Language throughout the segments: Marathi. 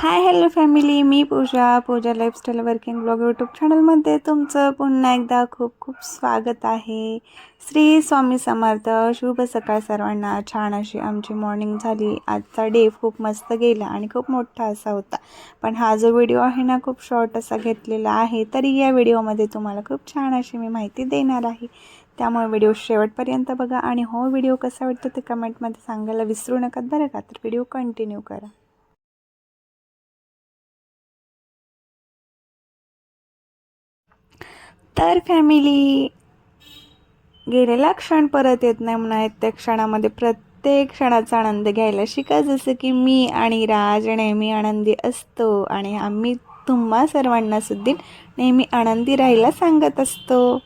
हाय हॅलो फॅमिली मी Pooja Pooja lifestyle working blog YouTube चॅनलमध्ये तुमचं पुन्हा एकदा खूप खूप स्वागत आहे. श्री स्वामी समर्थ शुभ सकाळ सर्वांना. छान अशी आमची मॉर्निंग झाली. आजचा डे खूप मस्त गेला आणि खूप मोठा असा होता. पण हा जो व्हिडिओ आहे ना खूप शॉर्ट असा घेतलेला आहे तरी या व्हिडिओमध्ये तुम्हाला खूप छान अशी मी माहिती देणार आहे. त्यामुळे व्हिडिओ शेवटपर्यंत बघा आणि हो व्हिडिओ कसा वाटतो ते कमेंटमध्ये सांगायला विसरू नका. बरं का? तर व्हिडिओ कंटिन्यू करा. तर फॅमिली गेलेला क्षण परत येत नाही म्हणा त्या क्षणामध्ये प्रत्येक क्षणाचा आनंद घ्यायला शिका. जसं की मी आणि राज नेहमी आनंदी असतो आणि आम्ही तुम्हा सर्वांना सुद्धा नेहमी आनंदी राहायला सांगत असतो.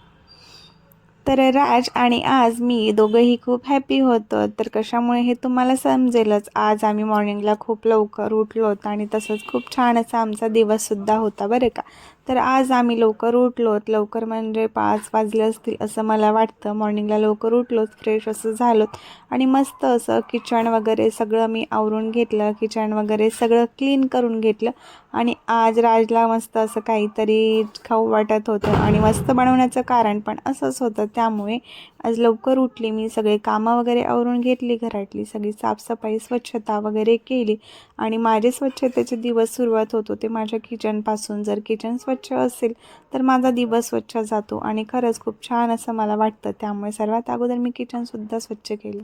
तर राज आणि आज मी दोघंही खूप हॅपी होतो. तर कशामुळे हे तुम्हाला समजेलच? आज आम्ही मॉर्निंगला खूप लवकर उठलो होतो आणि तसंच खूप छान असा आमचा दिवससुद्धा होता बरं का? तर आज आम्ही लवकर उठलोत. लवकर म्हणजे पाच वाजले असतील असं मला वाटतं. मॉर्निंगला लवकर उठलोत फ्रेश असं झालोत. आणि मस्त असं किचन वगैरे सगळं मी आवरून घेतलं. किचन वगैरे सगळं क्लीन करून घेतलं. आणि आज राजला मस्त असं काहीतरी खाऊ वाटत होतं. आणि मस्त बनवण्याचं कारण पण असंच होतं. त्यामुळे आज लवकर उठली मी सगळे कामं वगैरे आवरून घेतली घरातली सगळी साफसफाई स्वच्छता वगैरे केली आणि माझे स्वच्छतेचे दिवस सुरुवात होत. होते माझ्या किचनपासून जर किचन स्वच्छ असेल तर माझा दिवस स्वच्छ जातो आणि खरंच खूप छान असं मला वाटतं. त्यामुळे सर्वात अगोदर मी किचनसुद्धा स्वच्छ केलं.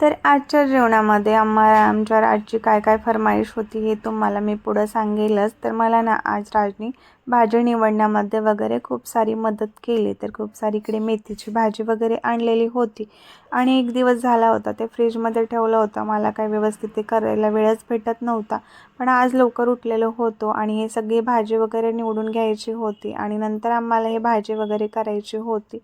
तर आजच्या जेवणामध्ये आम्हाला आमच्या राजची काय काय फरमाईश होती हे तुम्हाला मी पुढं सांगेलच. तर मला ना आज राजनी भाजी निवडण्यामध्ये वगैरे खूप सारी मदत केली. तर खूप सारी इकडे मेथीची भाजी वगैरे आणलेली होती. आणि एक दिवस झाला होता ते फ्रीजमध्ये ठेवलं होतं. मला काय व्यवस्थित ते करायला वेळच भेटत नव्हता. पण आज लवकर उठलेलो होतो आणि हे सगळी भाजी वगैरे निवडून घ्यायची होती आणि नंतर आम्हाला हे भाजी वगैरे करायची होती.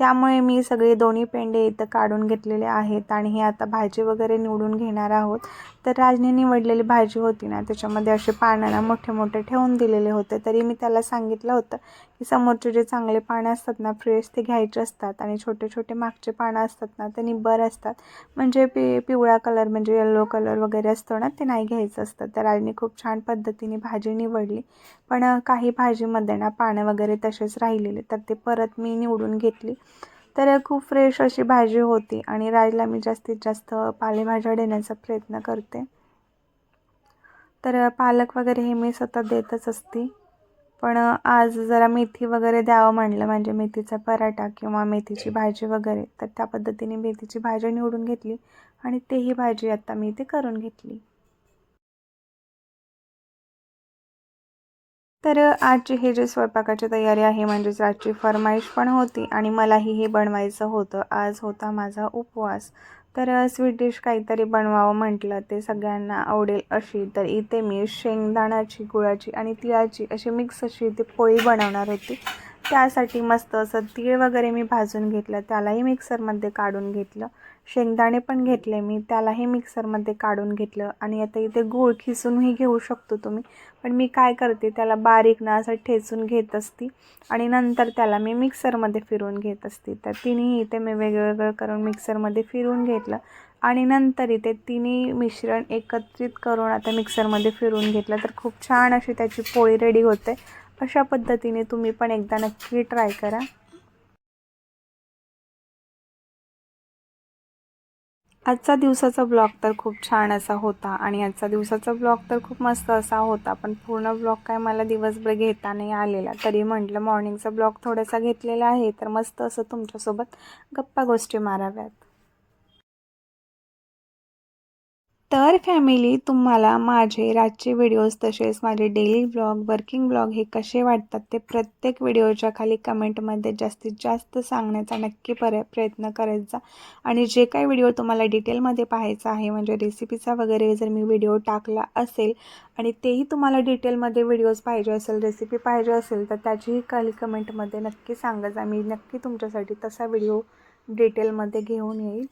त्यामुळे मी सगळे दोन्ही पेंडे इथं काढून घेतलेले आहेत आणि हे आता भाजी वगैरे निवडून घेणार आहोत. तर राजने निवडलेली भाजी होती ना त्याच्यामध्ये असे पानांना मोठे मोठे ठेवून दिलेले होते. तरी मी त्याला सांगितलं होतं की समोरचे जे चांगले पानं असतात ना फ्रेश ते घ्यायचे असतात आणि छोटे छोटे मागचे पानं असतात ना ते निब्बर असतात. म्हणजे पि पिवळा कलर म्हणजे येल्लो कलर वगैरे असतो ना ते नाही घ्यायचं असतं. तर राजने खूप छान पद्धतीने भाजी निवडली. पण काही भाजीमध्ये ना पानं वगैरे तसेच राहिलेले. तर ते परत मी निवडून घेतली. तर खूप फ्रेश अशी भाजी होती आणि राजला मी जास्तीत जास्त पालेभाज्या देण्याचा प्रयत्न करते. तर पालक वगैरे हे मी सतत देतच असते. पण आज जरा मेथी वगैरे द्यावं म्हणलं म्हणजे मेथीचा पराठा किंवा मेथीची भाजी वगैरे. तर त्या पद्धतीने मेथीची भाजी निवडून घेतली आणि तेही भाजी आता मी ते करून घेतली. तर आजची हे जे स्वयंपाकाची तयारी आहे म्हणजेच आजची फरमाईश पण होती आणि मलाही हे बनवायचं होतं. आज होता माझा उपवास. तर स्वीट डिश काहीतरी बनवावं म्हटलं. ते सगळ्यांना आवडेल अशी. तर इथे मी शेंगदाण्याची गुळाची आणि तिळाची अशी मिक्स अशी इथे पोळी बनवणार होती. त्यासाठी मस्त असं तीळ वगैरे मी भाजून घेतलं त्यालाही मिक्सरमध्ये काढून घेतलं. शेंगदाणे पण घेतले मी त्यालाही मिक्सरमध्ये काढून घेतलं. आणि आता इथे गूळ खिसूनही घेऊ शकतो तुम्ही. पण मी काय करते त्याला बारीक ना असं ठेचून घेत असते. आणि नंतर त्याला मी मिक्सरमध्ये फिरवून घेत असते. तर तिन्ही इथे मी वेगवेगळं करून मिक्सरमध्ये फिरवून घेतलं. आणि नंतर इथे तिन्ही मिश्रण एकत्रित करून आता मिक्सरमध्ये फिरवून घेतलं. तर खूप छान अशी त्याची पोळी रेडी होते. अशा पद्धतीने तुम्ही पण एकदा नक्की ट्राय करा. आजचा दिवसाचा ब्लॉग तर खूप छान असा होता आणि आजचा दिवसाचा ब्लॉग तर खूप मस्त असा होता पण पूर्ण ब्लॉग काय मला दिवसभर घेता नाही आलेला. तरी म्हटलं मॉर्निंगचा ब्लॉग थोडासा घेतलेला आहे तर मस्त असं तुमच्यासोबत गप्पा गोष्टी माराव्यात. तर फॅमिली तुम्हाला माझे रातचे व्हिडिओज तसेच माझे डेली ब्लॉग वर्किंग ब्लॉग हे कसे वाटतात ते प्रत्येक व्हिडिओच्या खाली कमेंटमध्ये जास्तीत जास्त सांगण्याचा नक्की पर प्रयत्न करायचा आणि जे काही व्हिडिओ तुम्हाला डिटेलमध्ये पाहायचा आहे म्हणजे रेसिपीचा वगैरे जर मी व्हिडिओ टाकला असेल आणि तेही तुम्हाला डिटेलमध्ये व्हिडिओज पाहिजे असेल रेसिपी पाहिजे असेल तर त्याचीही खाली कमेंटमध्ये नक्की सांगायचा मी नक्की तुमच्यासाठी तसा व्हिडिओ डिटेलमध्ये घेऊन येईल.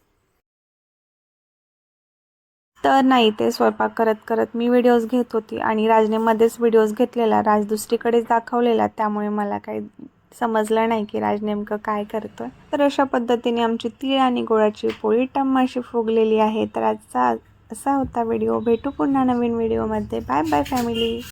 तर नाही ते स्वयंपाक करत करत मी व्हिडिओज घेत होती आणि राजने मध्येच व्हिडिओज घेतलेला. राज दुसरीकडेच दाखवलेला. त्यामुळे मला काही समजलं नाही की राज नेमकं काय करतोय. तर अशा पद्धतीने आमची तीळ आणि गोळाची पोळी टम्माशी फुगलेली आहे. तर आजचा असा होता व्हिडिओ भेटू पुन्हा नवीन व्हिडिओमध्ये बाय बाय फॅमिली